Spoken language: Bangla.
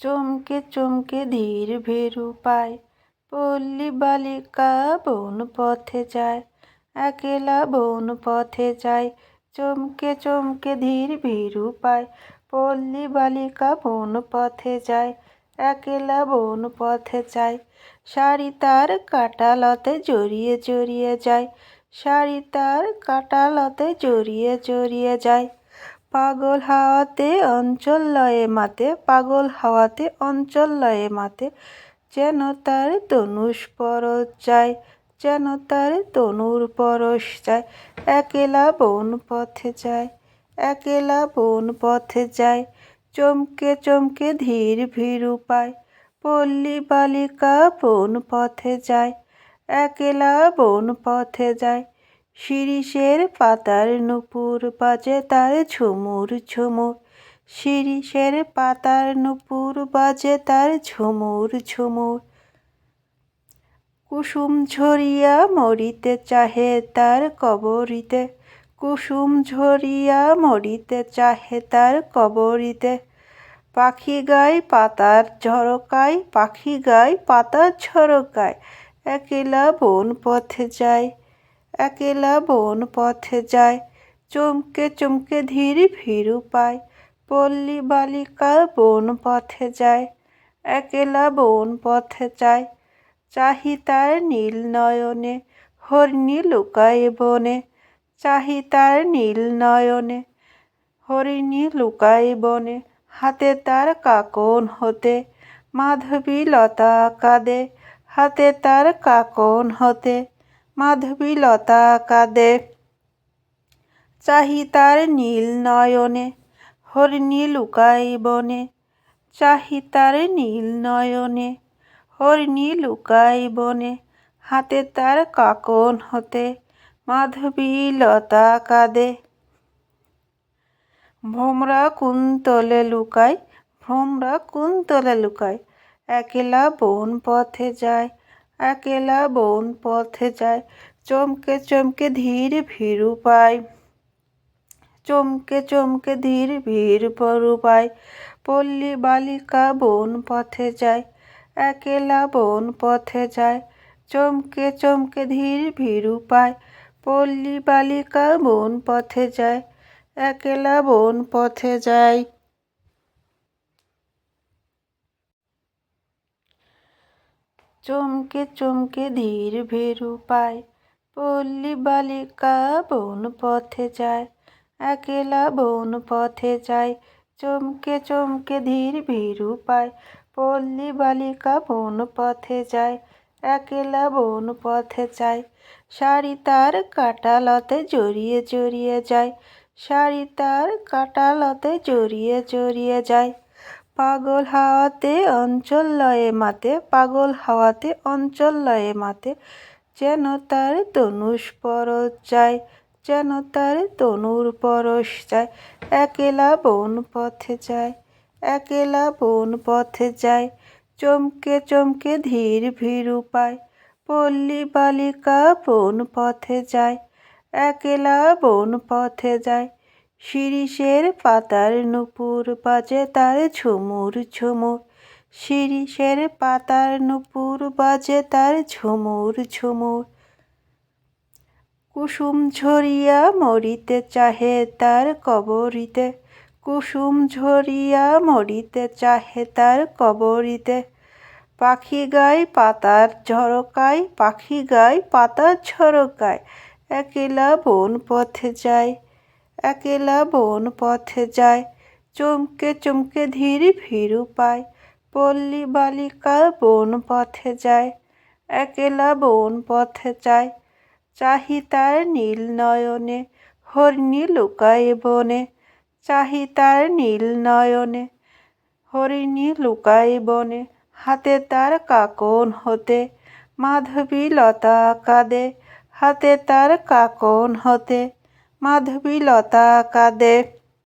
চমকে চমকে ধীর ভেরু পায়। পল্লী বালিকা বন পথে যায়, একলা বন পথে যায়। চমকে চমকে ধীর ভীরু পায়, পল্লী বালিকা বন পথে যায়, একলা বন পথে যায়। শাড়ি তার কাটালতে জড়িয়ে জড়িয়ে যায়, শাড়ি তার কাটালতে জড়িয়ে জড়িয়ে যায়। পাগল হাওয়াতে অঞ্চল লয়ে মাতে, পাগল হাওয়াতে অঞ্চল লয়ে মাতে। যেন তার তনুষ পরশ যায়, যেন তার তনুর পরশ যায়। একেলা বন পথে যায়, একেলা বন পথে যায়। চমকে চমকে ধীর ভীরু পায় পল্লী বালিকা বন পথে যায়। একেলা বন পথে যায় শিরিষের পাতার নুপুর বাজে তার ঝুমুর ঝুমুর। শিরিষের পাতার নুপুর বাজে তার ঝুমুর ঝুমুর। কুসুম ঝরিয়া মরিতে চাহে তার কবরিতে। কুসুম ঝরিয়া মরিতে চাহে তার কবরিতে। পাখি গায় পাতার ঝরকায়, পাখি গায় পাতার ঝরকায়। একেলা বন পথে যায়। একেলা বন পথে যায়, চমকে চমকে ধীর ভীরু পায়, পল্লী বালিকা বন পথে যায়, একেলা বন পথে যায়, চাহি তার নীল নয়নে, হরিণী লুকায় বনে, চাহি তার নীল নয়নে, হরিণী লুকায় বনে, হাতে তার কাকন হতে, মাধবী লতা কাঁদে, হাতে তার কাকন হতে মাধবী লতা কাঁদে। চাহি তার নীল নয়নে, হরিণী লুকাই বনে। চাহি তার নীল নয়নে, হরিণী লুকাই বনে। হাতে তার কাকন হতে, মাধবী লতা কাঁদে। ভ্রমরা কুন্তলে লুকায় ভ্রমরা কুন্তলে লুকায়। একেলা বন পথে যায়। একেলা বন পথে যায়। চমকে চমকে ধীর ভীরু পায়। চমকে চমকে ধীর ভীর পরু পায়। পল্লী বালিকা বন পথে যায়। একেলা বন পথে যায়। চমকে চমকে ধীর ভীরু পায়। পল্লী বালিকা বন পথে যায়। একলা বন পথে যায়। চমকে চমকে ধীর ভেরু পায়। পল্লী বালিকা বন পথে যায়, একলা বন পথে যায়, চমকে চমকে ধীর ভীরু পায়। পল্লী বালিকা বন পথে যায়, একলা বন পথে যায়। শাড়ি তার কাটালতে জড়িয়ে জড়িয়ে যায়, শাড়ি তার কাটালতে জড়িয়ে জড়িয়ে যায়। পাগল হাওয়াতে অঞ্চল লয়ে মাতে, পাগল হাওয়াতে অঞ্চল লয়ে মাতে। যেন তার তনুষ পরশ যায়, যেন তার তনুর পরশ যায়। একেলা বন পথে যায়, একেলা বন পথে যায়। চমকে চমকে ধীর ভীরু পায়, পল্লী বালিকা বন পথে যায়। একলা বন পথে যায় শিরিষের পাতার নুপুর বাজে তার ঝুমুর ঝুমুর। শিরিষের পাতার নুপুর বাজে তার ঝুমুর ঝুমুর। কুসুম ঝরিয়া মরিতে চাহে তার কবরিতে। কুসুম ঝরিয়া মরিতে চাহে তার কবরিতে। পাখি গায় পাতার ঝরকায়, পাখি গায় পাতার ঝরকায়। একেলা বন পথে যায়। একেলা বন পথে যায়। চমকে চমকে ধীর ভীরু পায় পল্লী বালিকা বন পথে যায়। একেলা বন পথে যায়, চাহি তার নীল নয়নে, হরিণী লুকায় বনে। চাহি তার নীল নয়নে, হরিণী লুকায় বনে। হাতে তার কাকন হতে, মাধবী লতা কাঁদে। হাতে তার কাকন হতে মাধবী লতা কাঁদে